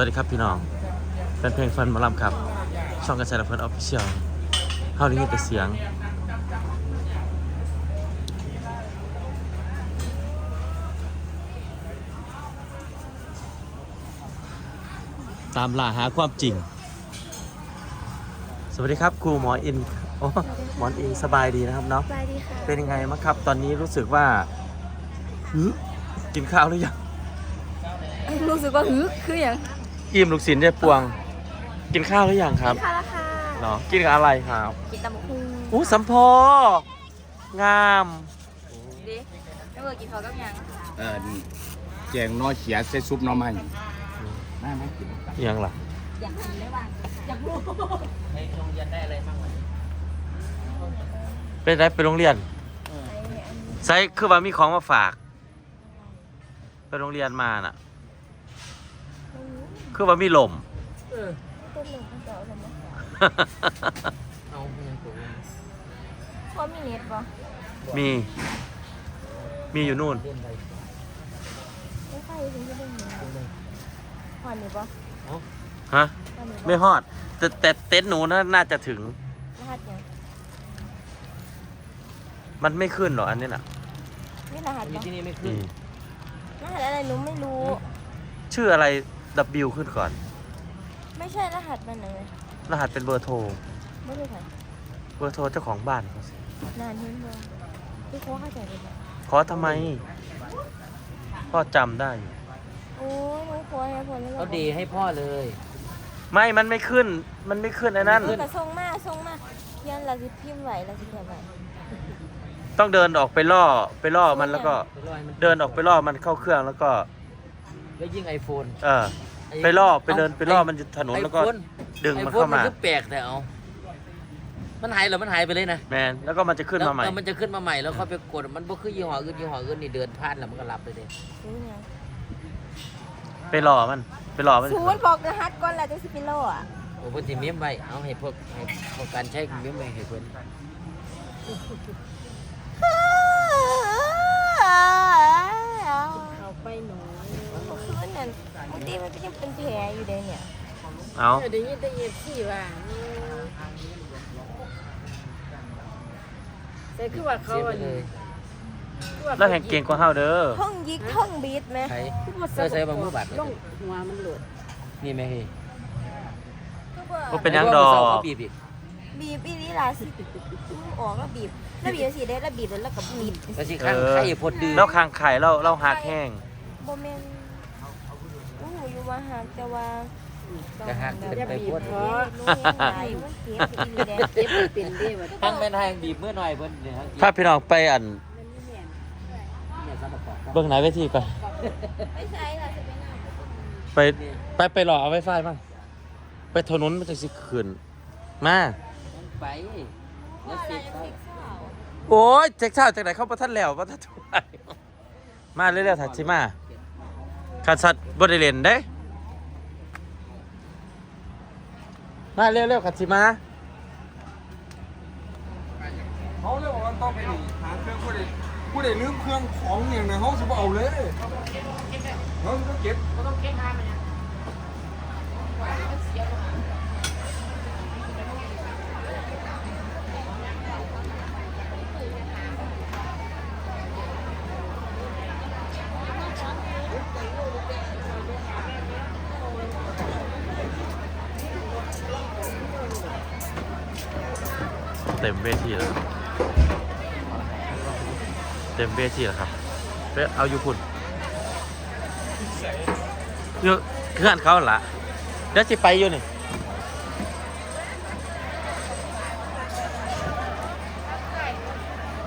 วัสดีครับพี่น้องแฟนเพลงฟันหมอลำครับ ช่องกระแสละเพินออฟฟิเชียลเฮาได้ยินแต่เสียง ตามล่าหาความจริง สวัสดีครับครูหมออินโอ้หมออินสบายดีนะครับเนาะสวัสดีค่ะ เป็นยังไงบ้างครับ ตอนนี้รู้สึกว่าหือกินข้าวหรือยัง รู้สึกว่าหือคืออย่าง อิ่มลูกศิลป์ได้ปวง กินข้าวหรือยังครับค่ะละค่ะเนาะกินกับอะไรครับกินตำบักหุ่งอู้สัมพองามดิไม่เบอร์กินเขาวกับหยังเออแจงน้อยเขียใส่ซุปหน้อไม้น่าไหมกินอิหยังล่ะอยากกินได้บ้างอยากรู้เป็นไรไปโรงเรียนไซคือว่ามีของมาฝาก ไปโรงเรียนมาน่ะ คือว่ามีลมต้นหนึ่งเขาจะเอาอะไรมาพอมีเน็ตปะมี มีอยู่นู่นไม่ใช่ถึงจะได้เงินพอนี่ปะฮะพอนี่ไม่ปะฮอด แต่แต่เต็นท์หนูน่าน่าจะถึง รหัสยังมันไม่ขึ้นหรออันนี้น่ะนี่รหัสปะนี่รหัสอะไรหนูไม่รู้ ชื่ออะไร W ขึ้นก่อน ไม่ใช่รหัสมันเลยรหัสเป็นเบอร์โทร ไม่รู้ค่ะเบอร์โทรเจ้าของบ้านเขาสินานเห็นบ่พี่โค้เข้าใจเลยปะขอทำไม พ่อจำได้อยู่โอ้ยหนูโค้ให้ผลแล้วเขาดีให้พ่อเลยไม่ มันไม่ขึ้น มันไม่ขึ้นไอ้นั่นเออแต่ส่งมาส่งมาเขียันเราจะพิมพ์ไหวเราจะเขียนไหวต้องเดินออกไปล่อไปล่อมันแล้วก็ ไปรอให้มันเดินออกไปล่อมันเข้าเครื่องแล้วก็ แล้วยิ่งไอโฟนเออ ไปล่อไปเดินไปล่อมันอยู่ถนนแล้วก็ ดึงมันเข้ามาไอโฟนมันก็แปลกแต่เอา มันหายเหรอมันหายไปเลยนะแมนแล้วก็มันจะขึ้นมาใหม่แล้วมันจะขึ้นมาใหม่แล้วเขาไปกดมันบ่คือยี่ห้ออื่นยี่ห้ออื่นนี่เดินพลาดแล้วมันก็รับไปเลยรู้ยังไปล่อมันไปล่อมันศูนย์บอกรหัสก่อนแหละจะสิปิโลอะโอ้เพิ่นสิเม้มไว้เอาให้พวกให้พวกการใช้เม้มไว้ให้เพิ่นเอาไปหนูคืนนั่นบางทีมันก็ยังเป็นแผลอยู่เลยเนี่ย เอาเดี๋ยวนี้จะเย็บสี่ว่าแต่คือว่าเขาเสียไปอันเลยคือว่าแล้วแห่งเก่งกว่าเฮาเด้อท่องยิกท่องบีดไหมใช้ คือว่าใช้ใช้บางมือบัตรลงหัวมันหลุดนี่ไหมเฮ้ยบ่เป็นหยังดอไว่ามืเช้าเขากบีบอีกบีบอีนี่ล่ะสิออกแล้วบีบแล้วบีบสิได้แล้วบีบแล้วก็บีบก็สิข้างเออ ไข่พดดื้อแล้วคางไข่เราเราหักแห้งโบเมนอู้หูอยู่ว่าหักแต่ว่า ก็หักเป็นไปพดเฮ้ยลูกยังไงมันเจ็บอีแดงเจ็บมันเป็นเด้ว่าทั้งแม่นทางบีบเมื่อหน่อยเพิ่นเนี่ยทั้งถ้าพี่น้องไปอันเนี่ยสามปอกเบื้องไหนเวทีก่อนไม่ใช่ล่ะจะเป็นไปไปไปหล่อเอาไวไฟบ้างไปถนนมันจะสิขึ้นมาไปแล้วสิบโอ้ยเจ๊กชาจากไหนเข้าประทันแล้วประทันถวายมาเร็วๆถัดชิมาขัดสัตว์บริเลนเด้ มาเร็วๆขัดสิมาเขาเรียกว่าต้องไปหนีหาเครื่องผู้ใดผู้ใดลืมเครื่องของอย่างในห้องสบเอาเลยเขาต้องเก็บห้ามันนะ เต็มเวทีแล้วเต็มเวทีแล้วครับไปเอาอยู่คุณอยู่เพื่อนเขาหั่นละเดี๋ยวสิไปอยู่นี่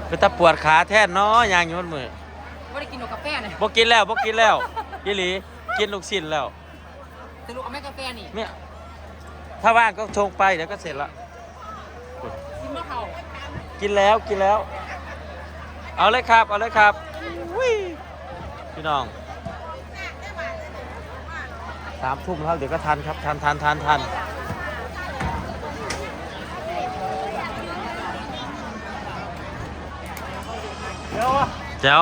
ไปตะปวดขาแท่นเนาะยางอยู่มันมือไม่ได้กินกาแฟเนี่ยบ่กินแล้วบ่กินแล้วยี่หลีกินลูกชิ้นแล้วแต่ลูกเอาแม่กาแฟนี่เนี่ยถ้าว่างก็ชงไปเดี๋ยวก็เสร็จละ กินมะเขากินแล้วกินแล้ว เอาเลยครับ เอาเลยครับอุ้ยพี่น้องสามทุ่มแล้วเดี๋ยวก็ทันครับ ทันทันทันทันเจ้า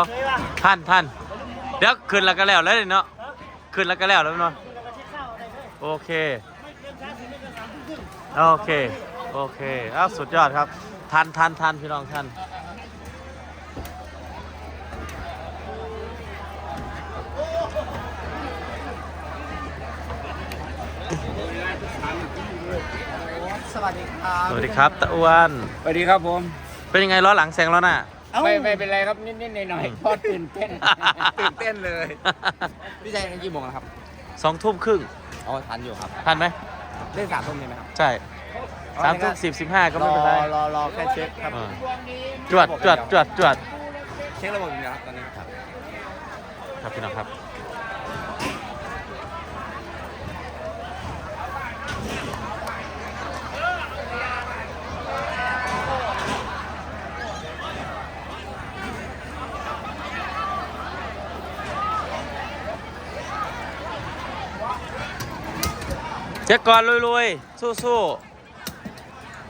ทันทันเดี๋ยวขึ้นแล้วก็แล้วเลยเนาะขึ้นแล้วก็แล้วแล้วเนาะโอเคโอเคโอเคอ้าวสุดยอดครับ ทันทันทันพี่น้องทันสวัสดีครับสวัสดีครับตะอ้วนสวัสดีครับผม เป็นยังไงล้อหลังแซงแล้วน่ะไม่ไม่เป็นไรครับนิดๆหน่อยๆเพราะตื่นเต้นตื่นเต้นเลยพี่ชายกี่โมงครับสองทุ่มครึ่งอ๋อทันอยู่ครับทันไหมเล่นสามทุ่มใช่ไหมครับ ใช่ สามทุ่มสิบสิบห้าก็ไม่เป็นไรรอรอรอแค่เช็คครับเออจวดจวดจวดจวดเช็คระบบอยู่นะครับตอนนี้ครับครับพี่น้องครับ เช็คก่อนลุยๆสู้ๆ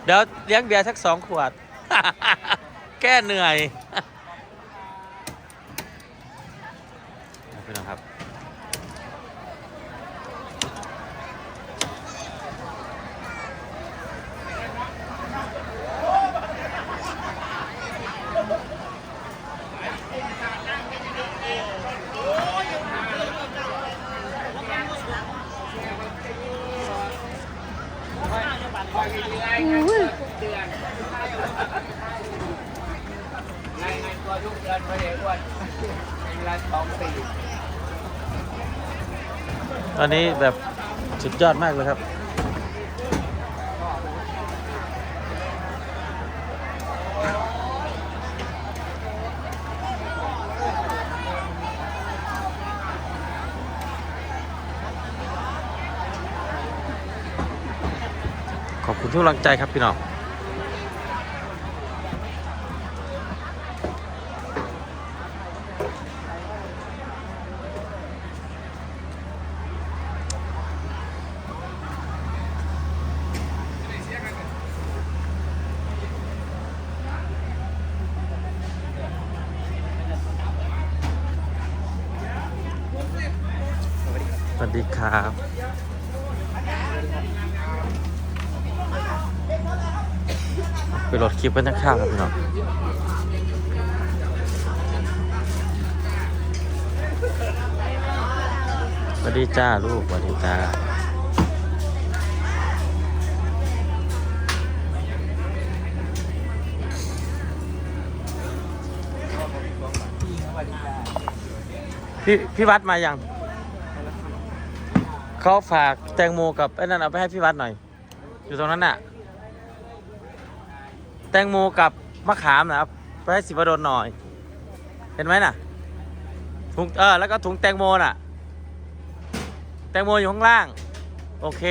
เดี๋ยวเลี้ยงเบียร์สักสองขวด แก้เหนื่อยพี่น้องครับ รายงานตัวทุกเดือนไม่ได้อ้วนเวลาสองปีตอนนี้แบบสุดยอดมากเลยครับ ขอบคุณทุกกำลังใจครับพี่น้อง วัสดีครับไปโหลดคลิปกันทั้งข้าวครับพี่น้องสวัสดีจ้าลูกสวัสดีจ้าพี่พี่วัดมายัง เขาฝากแตงโมกับไอ้นั่นเอาไปให้พี่วัดหน่อย อยู่ตรงนั้นน่ะ แตงโมกับมะขามนะครับไปให้สิบดลหน่อย เห็นไหมน่ะถุงเออแล้วก็ถุงแตงโมน่ะ แตงโมอยู่ข้างล่าง โอเค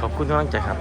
ขอบคุณทุกกำลังใจครับ